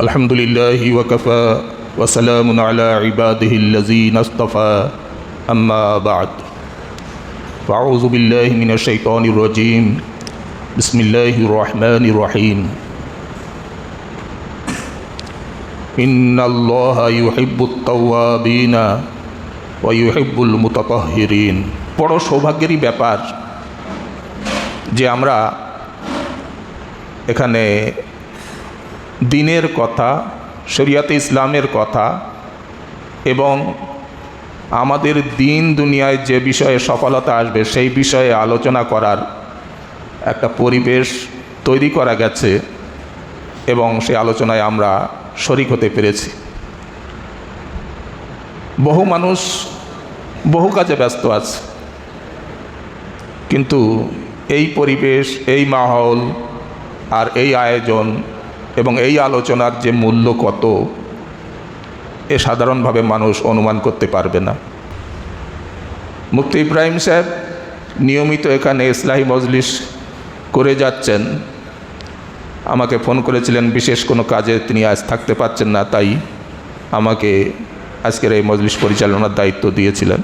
الحمد لله وكفى وسلام على عباده الذين اصطفى أما بعد فأعوذ بالله من الشيطان الرجيم بسم الله الرحمن الرحيم إن الله يحب التوابين ويحب المتطهرين বড় সৌভাগ্যেরই ব্যাপার যে আমরা এখানে দিনের কথা, শরিয়াতে ইসলামের কথা এবং আমাদের দিন দুনিয়ায় যে বিষয়ে সফলতা আসবে, সেই বিষয়ে আলোচনা করার একটা পরিবেশ তৈরি করা গেছে এবং সেই আলোচনায় আমরা শরিক হতে পেরেছি। বহু মানুষ বহু কাজে ব্যস্ত আছে, কিন্তু এই পরিবেশ, এই মাহল আর এই আয়োজন এবং এই আলোচনার যে মূল্য কত, এ সাধারণভাবে মানুষ অনুমান করতে পারবে না। মুফতি ইব্রাহিম সাহেব নিয়মিত এখানে ইসলাহি মজলিস করে যাচ্ছেন। আমাকে ফোন করেছিলেন, বিশেষ কোনো কাজে তিনি আজ থাকতে পারছেন না, তাই আমাকে আজকের এই মজলিস পরিচালনার দায়িত্ব দিয়েছিলেন।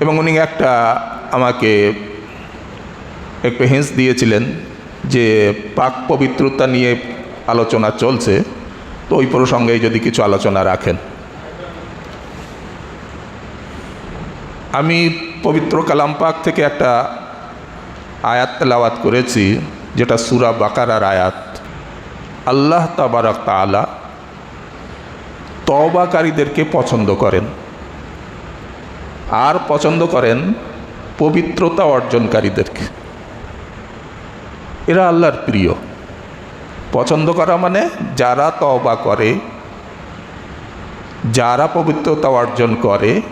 এবং উনি একটা আমাকে একটু হেঁস দিয়েছিলেন। যে পাক পবিত্রতা নিয়ে আলোচনা চলছে, তো ওই প্রসঙ্গেই যদি কিছু আলোচনা রাখেন। আমি পবিত্র কালাম পাক থেকে একটা আয়াত তেলাওয়াত করেছি, যেটা সুরা বাকারার আয়াত। আল্লাহ তাবারক তালা তবাকারীদেরকে পছন্দ করেন। আর পছন্দ করেন পবিত্রতা অর্জনকারীদেরকে। এরা আল্লাহর প্রিয়। পছন্দ করা মানে যারা তবা করে, যারা পবিত্রতা অর্জন করে,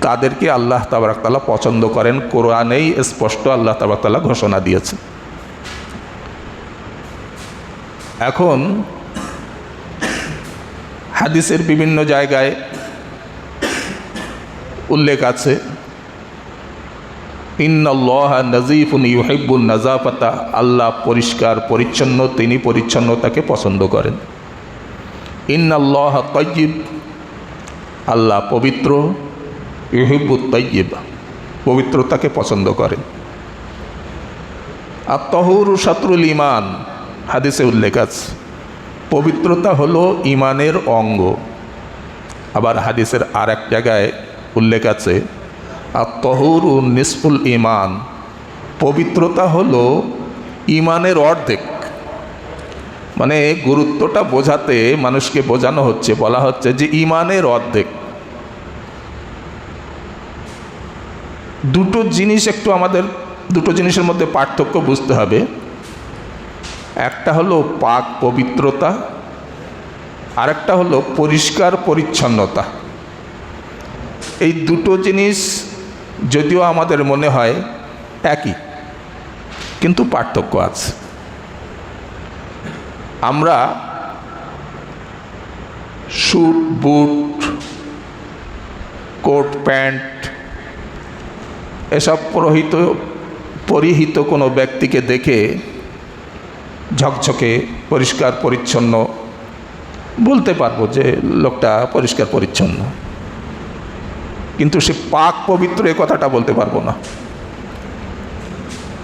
তাদেরকে আল্লাহ তাবারাকতালা পছন্দ করেন। কোরআনেই স্পষ্ট আল্লাহ তাবারাকতালা ঘোষণা দিয়েছে এখন হাদিসের বিভিন্ন জায়গায় উল্লেখ আছে। ইন্নআল্লাহ নজিফুন ইউহিবুল নাজাফাতা আল্লাহ পরিষ্কার, পরিচ্ছন্ন, তিনি পরিচ্ছন্নতাকে পছন্দ করেন। ইন্নআল্লাহ তৈব আল্লাহ পবিত্র। ইউহিবুল তৈব পবিত্রতাকে পছন্দ করেন। আর তহুর শত্রুল ইমান হাদিসে উল্লেখ আছে। পবিত্রতা হলো ইমানের অঙ্গ। আবার হাদিসের আর এক জায়গায় উল্লেখ আছে আর তহুর নিসফুল ইমান পবিত্রতা হলো ইমানের অর্ধেক। মানে গুরুত্বটা বোঝাতে মানুষকে বোঝানো হচ্ছে, বলা হচ্ছে যে ইমানের অর্ধেক। দুটো জিনিস একটু আমাদের, দুটো জিনিসের মধ্যে পার্থক্য বুঝতে হবে। একটা হলো পাক পবিত্রতা, আরেকটা হলো পরিষ্কার পরিচ্ছন্নতা। এই দুটো জিনিস যদিও আমাদের মনে হয় একই, কিন্তু পার্থক্য আছে। আমরা স্যুট বুট, কোট, প্যান্ট এসব পরিহিত পরিহিত কোনো ব্যক্তিকে দেখে ঝকঝকে, পরিষ্কার, পরিচ্ছন্ন বলতে পারব যে লোকটা পরিষ্কার, পরিচ্ছন্ন। কিন্তু সে পাক পবিত্র এ কথাটা বলতে পারব না।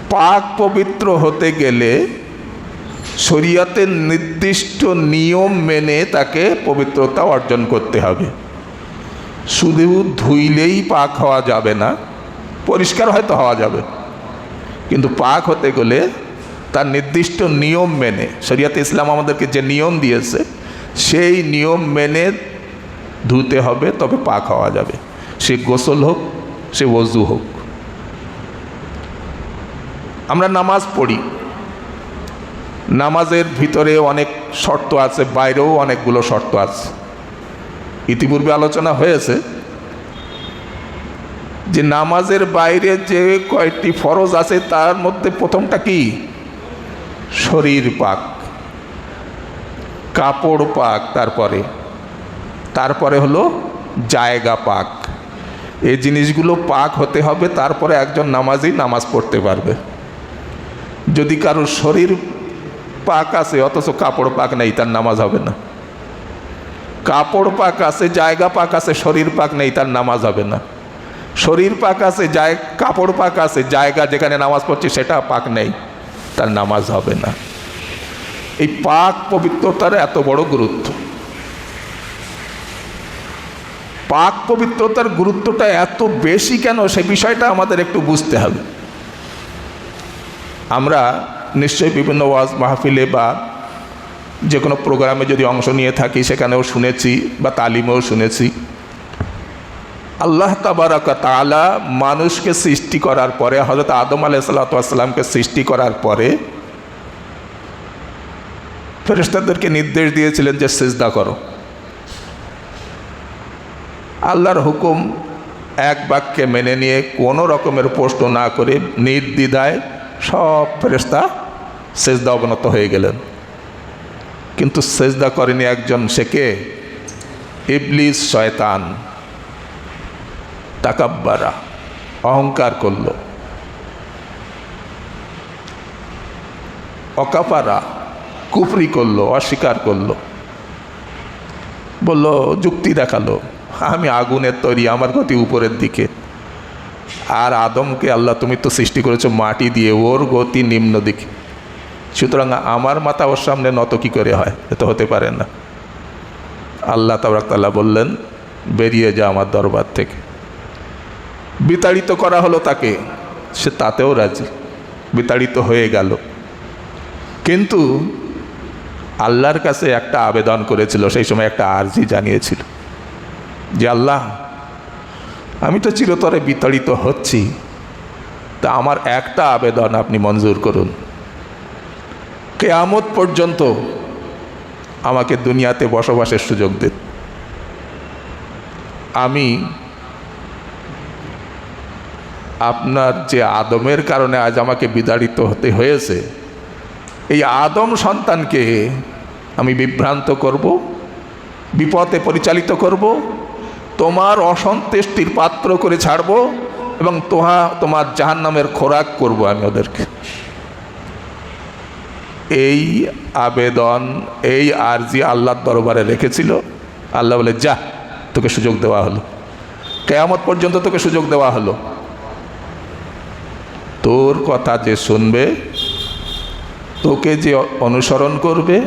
পাক পবিত্র হতে গেলে শরিয়াতের নির্দিষ্ট নিয়ম মেনে তাকে পবিত্রতা অর্জন করতে হবে। শুধু ধুইলেই পাক হওয়া যাবে না, পরিষ্কার হয়তো হওয়া যাবে। কিন্তু পাক হতে গেলে তার নির্দিষ্ট নিয়ম মেনে, শরিয়াতে ইসলাম আমাদেরকে যে নিয়ম দিয়েছে, সেই নিয়ম মেনে ধুতে হবে, তবে পাক হওয়া যাবে। সে গোসল হোক, সে ওজু হোক। আমরা নামাজ পড়ি। নামাজের ভিতরে অনেক শর্ত আছে, বাইরেও অনেকগুলো শর্ত আছে। ইতিপূর্বে আলোচনা হয়েছে যে নামাজের বাইরে যে কয়েকটি ফরজ আছে, তার মধ্যে প্রথমটা কি? শরীর পাক, কাপড় পাক তারপরে। তারপরে হলো জায়গা পাক। এই জিনিসগুলো পাক হতে হবে, তারপরে একজন নামাজি নামাজ পড়তে পারবে। যদি কারোর শরীর পাক আছে, অথচ কাপড় পাক নেই, তার নামাজ হবে না। কাপড় পাক আছে, জায়গা পাক আছে, শরীর পাক নেই, তার নামাজ হবে না। শরীর পাক আছে, জায়, কাপড় পাক আছে, জায়গা যেখানে নামাজ পড়ছে, সেটা পাক নেই, তার নামাজ হবে না। এই পাক পবিত্রতার এত বড় গুরুত্ব। পাক পবিত্রতার গুরুত্বটা এত বেশি কেন, সে বিষয়টা আমাদের একটু বুঝতে হবে। আমরা নিশ্চয়ই বিভিন্ন ওয়াজ মাহফিলে বা যে কোনো প্রোগ্রামে যদি অংশ নিয়ে থাকি, সেখানেও শুনেছি বা তালিমেও শুনেছি। আল্লাহ তাবারাকা তালা মানুষকে সৃষ্টি করার পরে হজরত আদম আলাইসাল্লাতামকে সৃষ্টি করার পরে ফেরেস্তাদেরকে নির্দেশ দিয়েছিলেন যে সেজদা করো। আল্লাহর হুকুম এক বাক্যে মেনে নিয়ে কোনো রকমের প্রশ্ন না করে নির্দ্বিধায় সব ফেরেস্তা সেজদা অবনত হয়ে গেলেন। কিন্তু সেজদা করেনি একজন সেকে ইবলিস শয়তান। তাকাব্বারা, অহংকার করল। অকাপারা কুফরি করল, অস্বীকার করল। বলল, যুক্তি দেখাল। আমি আগুনের তৈরি, আমার গতি উপরের দিকে। আর আদমকে আল্লাহ, তুমি তো সৃষ্টি করেছ মাটি দিয়ে, ওর গতি নিম্ন দিকে। সুতরাং আমার মাথা ওর সামনে নত কী করে হয়? এ তো হতে পারে না। আল্লাহ তাবরাকাল্লাহ বললেন, বেরিয়ে যা আমার দরবার থেকে। বিতাড়িত করা হলো তাকে, সে তাতেও রাজি। বিতাড়িত হয়ে গেল। কিন্তু আল্লাহর কাছে একটা আবেদন করেছিল, সেই সময় একটা আর্জি জানিয়েছিল। যে আল্লাহ, আমি তো চিরতরে বিতাড়িত হচ্ছি, তা আমার একটা আবেদন আপনি মঞ্জুর করুন। কেয়ামত পর্যন্ত আমাকে দুনিয়াতে বসবাসের সুযোগ দিন। আমি আপনার যে আদমের কারণে আজ আমাকে বিতাড়িত হতে হয়েছে, এই আদম সন্তানকে আমি বিভ্রান্ত করব, বিপদে পরিচালিত করব তোমার অসন্তুষ্টির পাত্র করে ছাড়ব এবং তোহা, তোমার জাহান নামের খোরাক করব আমি ওদেরকে। এই আবেদন, এই আরজি আল্লাহর দরবারে রেখেছিল। আল্লাহ বলে, যা, তোকে সুযোগ দেওয়া হলো। কেয়ামত পর্যন্ত তোকে সুযোগ দেওয়া হলো। তোর কথা যে শুনবে, তোকে যে অনুসরণ করবে,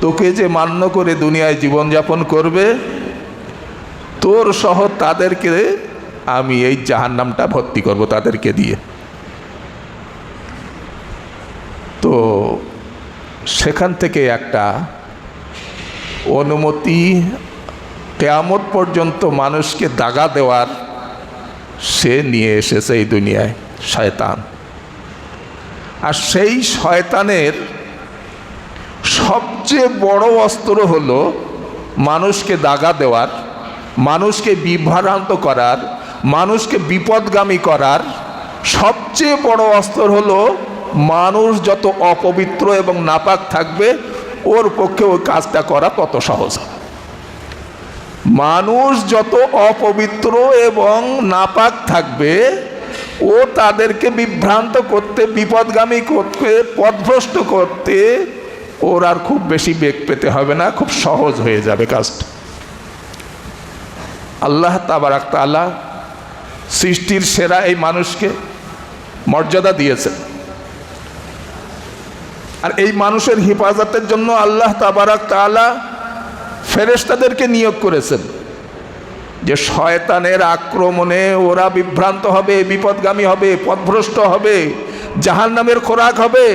তোকে যে মান্য করে দুনিয়ায় জীবনযাপন করবে তোর সহ তাদেরকে আমি এই জাহান্নামটা ভর্তি করব তাদেরকে দিয়ে। তো সেখান থেকে একটা অনুমতি কেয়ামত পর্যন্ত মানুষকে দাগা দেওয়ার সে নিয়ে এসেছে এই দুনিয়ায়, শয়তান। আর সেই শয়তানের সবচেয়ে বড় অস্ত্র হলো মানুষকে দাগা দেওয়ার মানুষকে বিভ্রান্ত করার, মানুষকে বিপদগামী করার সবচেয়ে বড় অস্ত্র হলো মানুষ যত অপবিত্র এবং নাপাক থাকবে, ওর পক্ষে ওই কাজটা করা তত সহজ মানুষ যত অপবিত্র এবং নাপাক থাকবে, ও তাদেরকে বিভ্রান্ত করতে, বিপদগামী করতে, পথভ্রষ্ট করতে, ওর আর খুব বেশি বেগ পেতে হবে না, খুব সহজ হয়ে যাবে কাজটা। আল্লাহ তাবারাক তাল্লাহ সৃষ্টির সেরা এই মানুষকে মর্যাদা দিয়েছেন। আর এই মানুষের হেফাজতের জন্য আল্লাহ তাবারাক তালা ফেরেস্তাদেরকে নিয়োগ করেছেন যে শয়তানের আক্রমণে ওরা বিভ্রান্ত হবে, বিপদগামী হবে, পথভ্রষ্ট হবে জাহান নামের খোরাক হবে।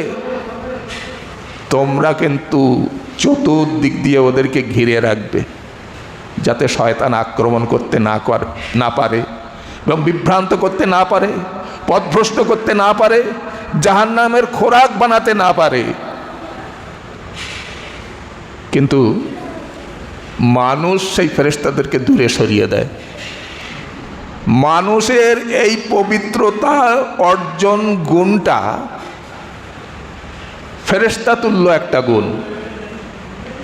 তোমরা কিন্তু চতুর্দিক দিয়ে ওদেরকে ঘিরে রাখবে। যাতে শয়তান আক্রমণ করতে না কর না পারে এবং বিভ্রান্ত করতে না পারে, পথভ্রষ্ট করতে না পারে জাহান নামের খোরাক বানাতে না পারে। কিন্তু মানুষ সেই ফেরেস্তাদেরকে দূরে সরিয়ে দেয়। মানুষের এই পবিত্রতা অর্জন গুণটা ফেরেস্তা তুল্য একটা গুণ।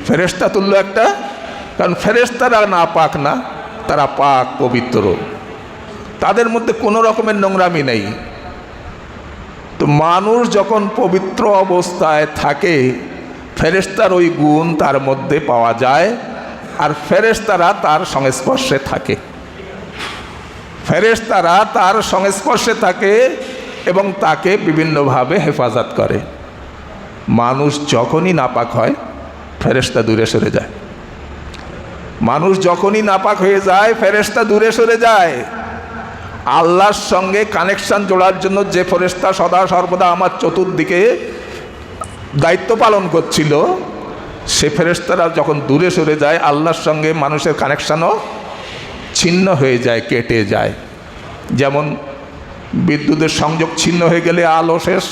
ফেরেস্তা তুল্য একটা কারণ ফেরেস্তারা না পাক না, তারা পাক, পবিত্র। তাদের মধ্যে কোনো রকমের নোংরামি নেই। তো মানুষ যখন পবিত্র অবস্থায় থাকে ফেরেস্তার ওই গুণ তার মধ্যে পাওয়া যায় আর ফেরেস্তারা তার সংস্পর্শে থাকে। ফেরেস্তারা তার সংস্পর্শে থাকে এবং তাকে বিভিন্নভাবে হেফাজত করে। মানুষ যখনই নাপাক হয় ফেরেস্তা দূরে সরে যায়। মানুষ যখনই নাপাক হয়ে যায় ফেরেস্তা দূরে সরে যায়। আল্লাহর সঙ্গে কানেকশান জোড়ার জন্য যে ফেরেস্তা সদা সর্বদা আমার চতুর্দিকে দায়িত্ব পালন করছিল, সে ফেরেস্তারা যখন দূরে সরে যায়, আল্লাহর সঙ্গে মানুষের কানেকশানও ছিন্ন হয়ে যায়, কেটে যায়। যেমন বিদ্যুতের সংযোগ ছিন্ন হয়ে গেলে আলো শেষ,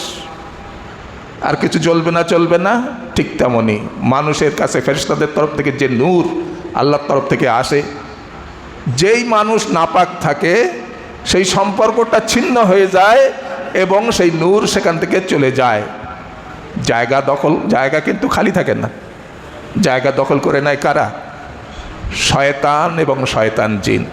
আর কিছু জ্বলবে না, চলবে না, ঠিক তেমনই। মানুষের কাছে ফেরেস্তাদের তরফ থেকে যে নূর আল্লাহর তরফ থেকে আসে। যেই মানুষ নাপাক থাকে, সেই সম্পর্কটা ছিন্ন হয়ে যায় এবং সেই নূর সেখান থেকে চলে যায়। জায়গা দখল, জায়গা কিন্তু খালি থাকে না। জায়গা দখল করে নেয় কারা? শয়তান এবং শয়তান জিন।